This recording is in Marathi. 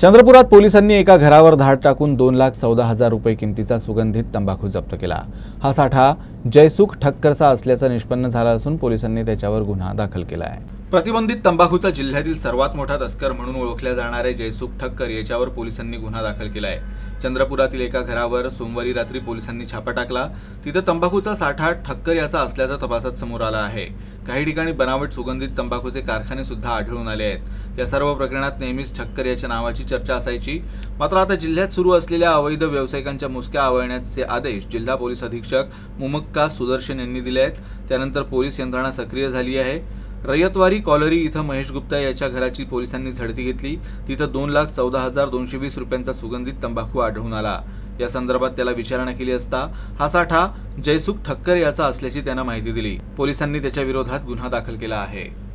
चंद्रपुरात पोलिसांनी एका घरावर धाड टाकून दोन लाख चौदा हजार रुपये किमतीचा सुगंधित तंबाखू जप्त केला. हा साठा जयसुख ठक्करचा असल्याचं निष्पन्न झालं असून पोलिसांनी त्याच्यावर गुन्हा दाखल केला आहे. प्रतिबंधित तंबाखूचा जिल्ह्यातील सर्वात मोठा तस्कर म्हणून ओळखल्या जाणारे जयसुख ठक्कर याच्यावर पोलिसांनी गुन्हा दाखल केला आहे. चंद्रपुरातील एका घरावर सोमवारी रात्री पोलिसांनी छापा टाकला. तिथं तंबाखूचा साठा ठक्कर याचा असल्याचा तपासात समोर आला आहे. काही ठिकाणी बनावट सुगंधित तंबाखूचे कारखाने सुद्धा आढळून आले आहेत. या सर्व प्रकरणात नेहमीच ठक्कर याच्या नावाची चर्चा असायची. मात्र आता जिल्ह्यात सुरू असलेल्या अवैध व्यावसायिकांच्या मुसक्या आवळण्याचे आदेश जिल्हा पोलीस अधीक्षक मुमक्का सुदर्शन यांनी दिले आहेत. त्यानंतर पोलीस यंत्रणा सक्रिय झाली आहे. रयतवारी कॉलरी इथं महेश गुप्ता याच्या घराची पोलिसांनी झडती घेतली. तिथं दोन लाख चौदा हजार दोनशे वीस रुपयांचा सुगंधित तंबाखू आढळून आला. या संदर्भात त्याला विचारणा केली असता हा साठा जयसुख ठक्कर याचा असल्याची त्यांना माहिती दिली. पोलिसांनी त्याच्या विरोधात गुन्हा दाखल केला आहे.